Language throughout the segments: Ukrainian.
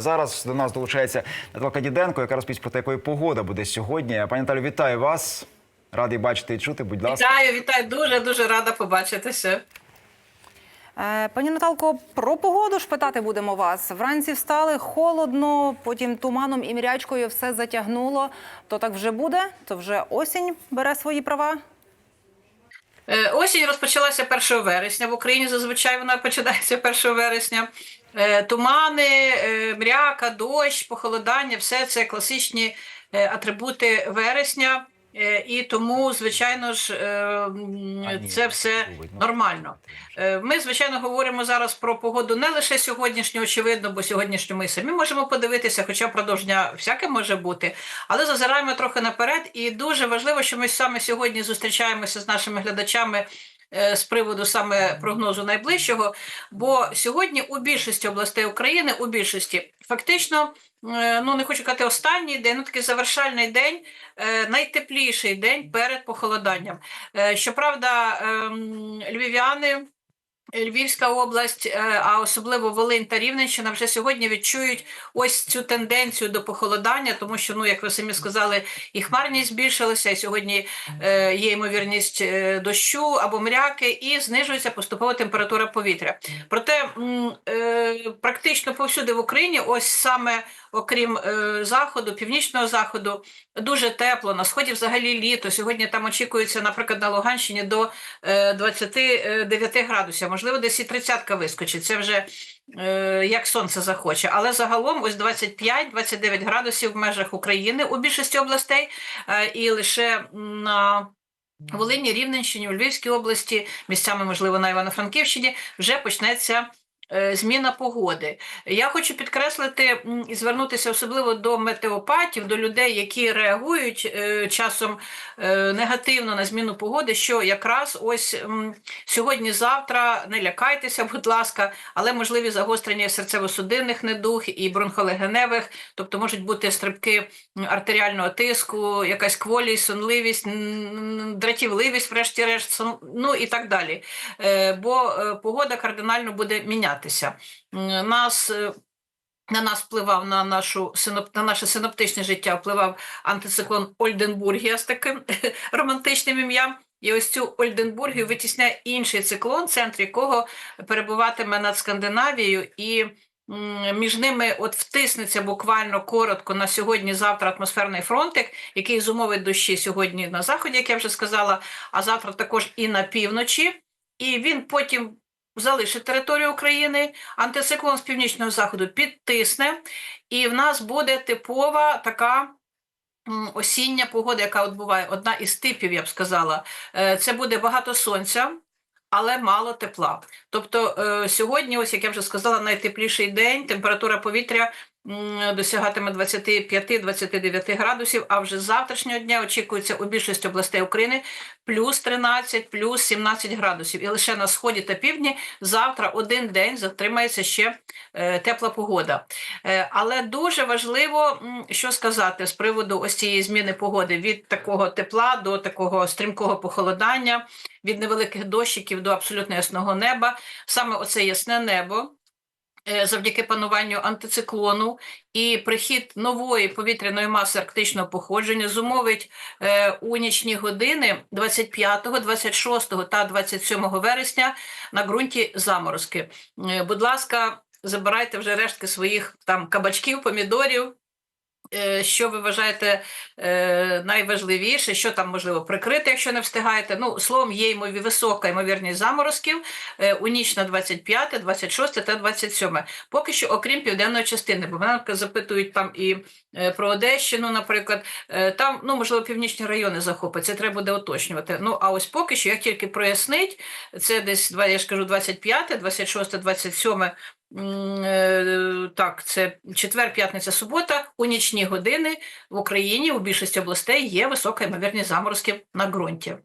Зараз до нас долучається Наталка Діденко, яка розповість про те, якою погода буде сьогодні. Пані Наталю, вітаю вас. Радий бачити і чути. Будь ласка. Вітаю, вітаю. Дуже дуже рада побачитися. Е, Пані Наталко, про погоду ж питати будемо вас. Вранці встали холодно, потім туманом і мірячкою все затягнуло. То так вже буде? То вже осінь бере свої права? Е, Осінь розпочалася 1 вересня. В Україні зазвичай вона починається 1 вересня. Е, Тумани, е, мряка, дощ, похолодання все це класичні е, атрибути вересня. І тому, звичайно ж, це все нормально. Ми, звичайно, говоримо зараз про погоду не лише сьогоднішню, очевидно, бо сьогоднішню ми самі можемо подивитися, хоча впродовж дня всяке може бути. Але зазираємо трохи наперед, і дуже важливо, що ми саме сьогодні зустрічаємося з нашими глядачами. Е, З приводу саме прогнозу найближчого, бо сьогодні у більшості областей України, у більшості фактично, е, ну не хочу казати останній день, ну такий завершальний день, е, найтепліший день перед похолоданням. Щоправда, ем, львів'яни. Львівська область, е, а особливо Волинь та Рівненщина вже сьогодні відчують ось цю тенденцію до похолодання, тому що, ну як ви самі сказали, і хмарність збільшилася, і сьогодні е, є ймовірність е, дощу або мряки, і знижується поступово температура повітря. Проте практично повсюди в Україні, ось саме окрім е, заходу, північного заходу, дуже тепло. На сході взагалі літо. Сьогодні там очікується, наприклад, на Луганщині до е, 29 градусів. Можливо, десь і 30 вискочить. Це вже е, як сонце захоче. Але загалом ось 25-29 градусів в межах України у більшості областей, е, і лише на Волині, Рівненщині, у Львівській області, місцями, можливо, на Івано-Франківщині, вже почнеться. Е, Зміна погоди. Я хочу підкреслити і звернутися особливо до метеопатів, до людей, які реагують е, часом е, негативно на зміну погоди, що якраз ось сьогодні-завтра не лякайтеся, будь ласка, але можливі загострення серцево-судинних недуг і бронхолегеневих, тобто можуть бути стрибки артеріального тиску, якась кволість, сонливість, дратівливість, врешті-решт, ну і так далі. Бо погода кардинально буде мінятися. М, Нас е, на нас впливав на нашу на наше синоптичне життя, впливав антициклон Ольденбургія з таким романтичним ім'ям. І ось цю Ольденбургію витісняє інший циклон, центр якого перебуватиме над Скандинавією, і між ними от втиснеться буквально коротко на сьогодні-завтра атмосферний фронтик, який зумовить дощі сьогодні на заході, як я вже сказала, а завтра також і на півночі. І він потім залишить територію України, антициклон з північного заходу підтисне, і в нас буде типова така. Осіння погода, яка от буває, одна із типів, я б сказала, Е, це буде багато сонця, але мало тепла. Тобто е, сьогодні, ось як я вже сказала, найтепліший день, температура повітря досягатиме 25-29 градусів, а вже з завтрашнього дня очікується у більшості областей України плюс 13, плюс 17 градусів. І лише на сході та півдні завтра один день затримається ще е, тепла погода. Е, але дуже важливо, що сказати з приводу ось цієї зміни погоди від такого тепла до такого стрімкого похолодання, від невеликих дощиків до абсолютно ясного неба. Саме оце ясне небо. Е, Завдяки пануванню антициклону і прихід нової повітряної маси арктичного походження зумовить е, у нічні години 25, 26 та 27 вересня на ґрунті заморозки. Е, будь ласка, забирайте вже рештки своїх там кабачків, помідорів. Е, Що ви вважаєте е, найважливіше, що там можливо прикрити, якщо не встигаєте? Ну, словом, є ймові висока ймовірність заморозків е, у ніч на 25, 26 та 27. Поки що, окрім південної частини, бо мене запитують там і про Одещину, наприклад, там, ну, можливо, північні райони захопить, це треба буде уточнювати. Ну, а ось поки що, як тільки прояснить, це десь, я ж кажу, 25, 26, 27 М, е, Так, це четвер, п'ятниця, субота. У нічні години в Україні у більшості областей є висока ймовірність заморозків на ґрунті.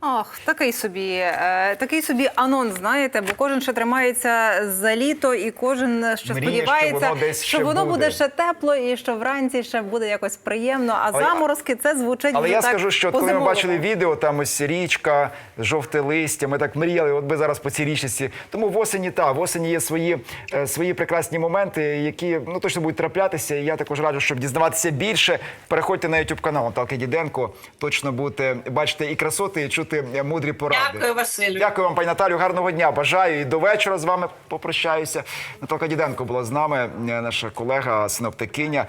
Ах, такий собі, е, такий собі анонс, знаєте, бо кожен ще тримається за літо, і кожен ще Мріє, сподівається, що воно що воно буде. буде ще тепло і що вранці ще буде якось приємно. А Але- заморозки це звучить Але вже я так скажу, що коли ми бачили відео, там ось річка, жовте листя, ми так мріяли, от би зараз по цій річці. Тому в осені та в осені є свої, е, свої прекрасні моменти, які ну точно будуть траплятися. І я також раджу, щоб дізнаватися більше. Переходьте на YouTube канал Наталки Діденко. Точно будете бачити і красоти, і чути мудрі поради. Дякую, Василю. Дякую вам, пані Наталю. Гарного дня. Бажаю і до вечора з вами попрощаюся. Наталка Діденко була з нами, е, наша колега, синоптикиня.